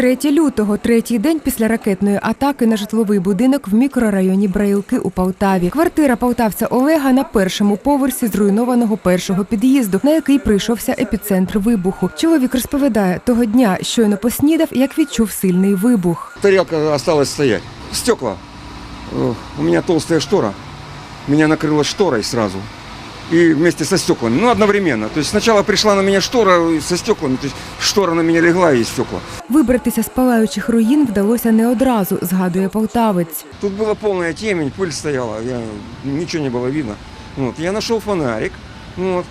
3 лютого, третій день після ракетної атаки на житловий будинок в мікрорайоні Браїлки у Полтаві. Квартира полтавця Олега на першому поверсі зруйнованого першого під'їзду, на який прийшовся епіцентр вибуху. Чоловік розповідає, того дня щойно поснідав, як відчув сильний вибух. Тарелка осталась стоять. Стекла. У меня толстая штора. Меня накрыло шторой сразу И вместе со стеклами. Ну, одновременно. То есть сначала пришла на меня штора со стеклами. То есть штора на меня легла и стекла. Вибратися з палаючих руїн вдалося не одразу, згадує полтавець. Тут была полная темень, пыль стояла. Я, ничего не было видно. Вот. Я нашел фонарик. Вот.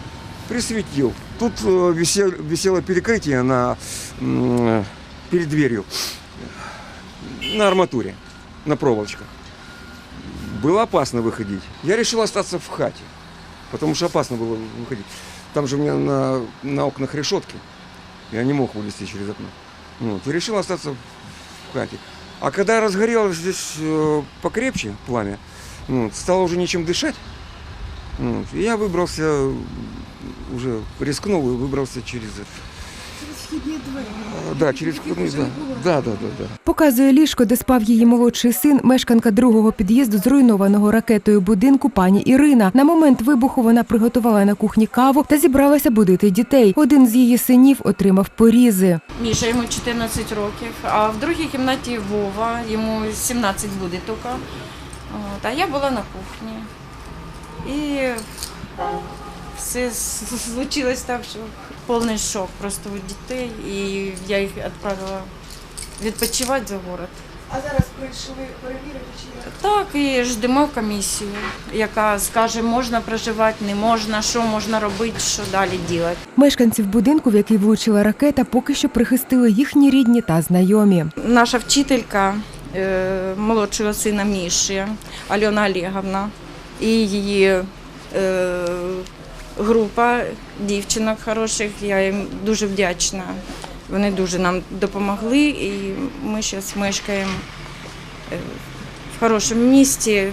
Присветил. Тут э, висел- висело перекрытие на, м, перед дверью. На арматуре. На проволочках. Было опасно выходить. Я решил остаться в хате. Потому что опасно было выходить. Там же у меня на, на окнах решетки. Я не мог вылезти через окно. Вот. И решил остаться в хате. А когда разгорелось здесь э, покрепче пламя, вот, стало уже нечем дышать, вот, и я выбрался, уже рискнул и выбрался через это. А, Да, через входные, да. Да, да, да, да. Показує ліжко, де спав її молодший син, мешканка другого під'їзду зруйнованого ракетою будинку пані Ірина. На момент вибуху вона приготувала на кухні каву та зібралася будити дітей. Один з її синів отримав порізи. Міша, йому 14 років, а в другій кімнаті Вова, йому 17 буде тільки. От, а я була на кухні. І все случилось так, що повний шок просто у дітей. І я їх відправила відпочивати за город. А зараз прийшли перевірити, чи є Так, і ждемо комісію, яка скаже, можна проживати, не можна, що можна робити, що далі робити. Мешканців будинку, в який влучила ракета, поки що прихистили їхні рідні та знайомі. Наша вчителька е, молодшого сина Міші, Альона Олеговна, і її е, група дівчинок хороших, я їм дуже вдячна. Вони дуже нам допомогли, і ми зараз мешкаємо е, в хорошому місті,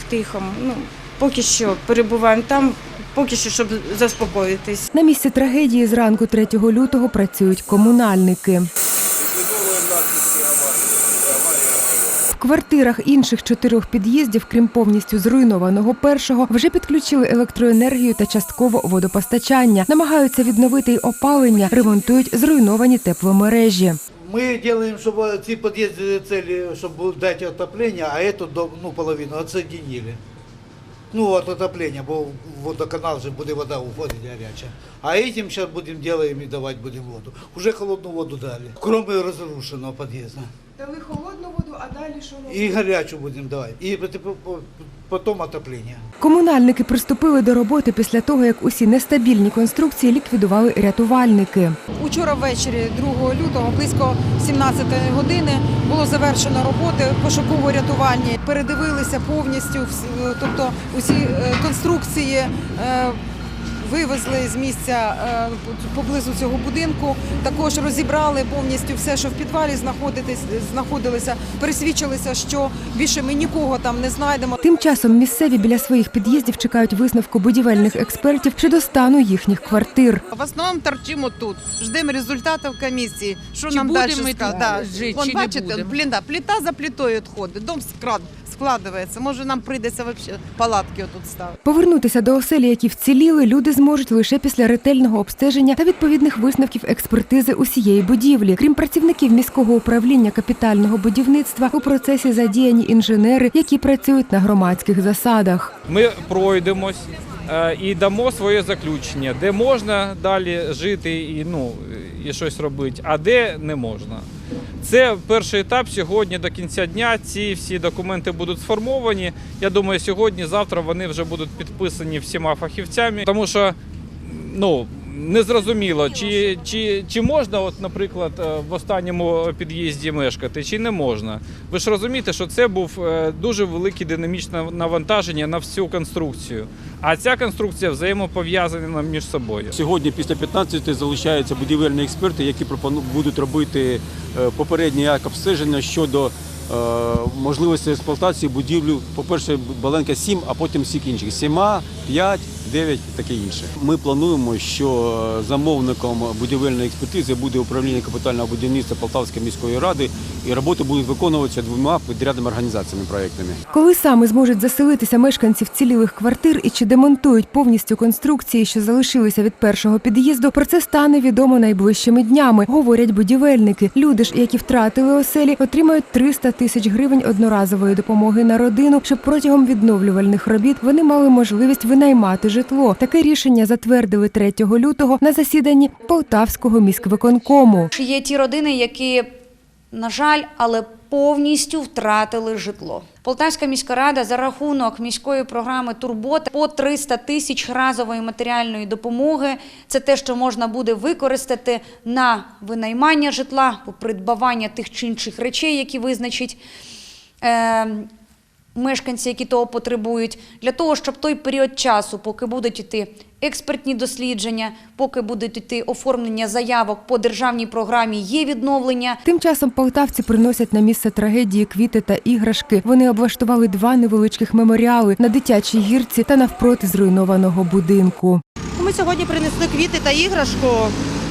в тихому. Ну, поки що перебуваємо там, поки що, щоб заспокоїтись. На місці трагедії зранку 3 лютого працюють комунальники. квартирах інших чотирьох під'їздів, крім повністю зруйнованого першого, вже підключили електроенергію та частково водопостачання. Намагаються відновити й опалення, ремонтують зруйновані тепломережі. Мы делаем, чтобы эти подъезды цели, чтобы дать отопление, а эту до- ну, половину отсоединили. Ну, от отопления, бо в водоканал же буде вода уходить гаряча. А этим сейчас будем делаем и давать будем воду. Уже холодную воду дали, кроме разрушенного подъезда. дали холодну воду, А далі що робити? И горячую будем давать. И потом- потом отопление. Комунальники приступили до роботи після того, як усі нестабільні конструкції ліквідували рятувальники. Учора ввечері 2 лютого, близько 17 години, було завершено роботи пошуково-рятувальні. Передивилися повністю, е, тобто усі е, конструкції. Вивезли з місця е, поблизу цього будинку. Також розібрали повністю все, що в підвалі знаходилося. Пересвідчилися, що більше ми нікого там не знайдемо. Тим часом місцеві біля своїх під'їздів чекають висновку будівельних експертів щодо стану їхніх квартир. В основному торчимо тут, ждемо результатів комісії. Що Чи нам будемо далі тут жити, Вон, чи не будемо? плита, плита за плитою відходить, дом скрад, складається. Може нам прийдеться вообще палатки отут ставити. Повернутися до оселі, які вціліли, люди зможуть лише після ретельного обстеження та відповідних висновків експертизи усієї будівлі. Крім працівників міського управління капітального будівництва, у процесі задіяні інженери, які працюють на громадських засадах. Ми пройдемось е, і дамо своє заключення, де можна далі жити і, ну, і щось робити, а де не можна. Це перший етап. Сьогодні до кінця дня ці всі документи будуть сформовані. Я думаю, сьогодні-завтра вони вже будуть підписані всіма фахівцями, тому що ну. Незрозуміло, чи, чи, чи можна, от, наприклад, е, в останньому під'їзді мешкати, чи не можна. Ви ж розумієте, що це був е, дуже велике динамічне навантаження на всю конструкцію. А ця конструкція взаємопов'язана між собою. Сьогодні після 15 залишаються будівельні експерти, які пропону- будуть робити е, попереднє як обстеження щодо можливості експлуатації будівлю. По-перше, Баленка 7, а потім всіх інших. 7, 5, 9 і таке інше. Ми плануємо, що замовником будівельної експертизи буде управління капітального будівництва Полтавської міської ради, і роботи будуть виконуватися двома підрядними організаціями проектними. Коли саме зможуть заселитися мешканці вцілілих квартир і чи демонтують повністю конструкції, що залишилися від першого під'їзду, про це стане відомо найближчими днями, говорять будівельники. Люди ж, які втратили оселі, отримають 300 тисяч гривень одноразової допомоги на родину, щоб протягом відновлювальних робіт вони мали можливість винаймати житло. Таке рішення затвердили 3 лютого на засіданні Полтавського міськвиконкому. Є ті родини, які, на жаль, але повністю втратили житло. Полтавська міська рада за рахунок міської програми Турбота по 300 тисяч разової матеріальної допомоги. Це те, що можна буде використати на винаймання житла, по придбавання тих чи інших речей, які визначить. Мешканці, які того потребують, для того, щоб той період часу, поки будуть іти експертні дослідження, поки будуть іти оформлення заявок по державній програмі є відновлення, Тим часом полтавці приносять на місце трагедії квіти та іграшки. Вони облаштували два невеличких меморіали на дитячій гірці та навпроти зруйнованого будинку. Ми сьогодні принесли квіти та іграшку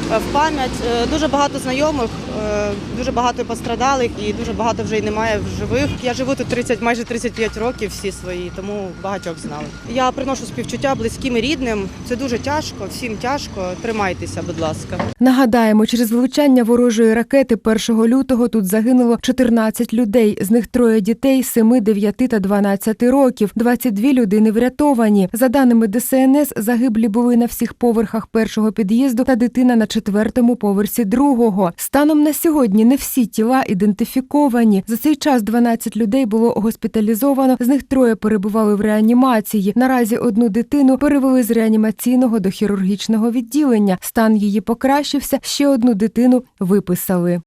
в пам'ять. Е, Дуже багато знайомих, е, дуже багато пострадалих і дуже багато вже й немає в живих. Я живу тут 30, майже 35 років, всі свої, тому багатьох знали. Я приношу співчуття близьким і рідним. Це дуже тяжко, всім тяжко. Тримайтеся, будь ласка. Нагадаємо, через влучання ворожої ракети 1 лютого тут загинуло 14 людей. З них троє дітей 7, 9 та 12 років. 22 людини врятовані. За даними ДСНС, загиблі були на всіх поверхах першого під'їзду та дитина на четвертому поверсі другого. Станом на сьогодні не всі тіла ідентифіковані. За цей час 12 людей було госпіталізовано. З них троє перебували в реанімації. Наразі одну дитину перевели з реанімаційного до хірургічного відділення. Стан її покращився. Ще одну дитину виписали.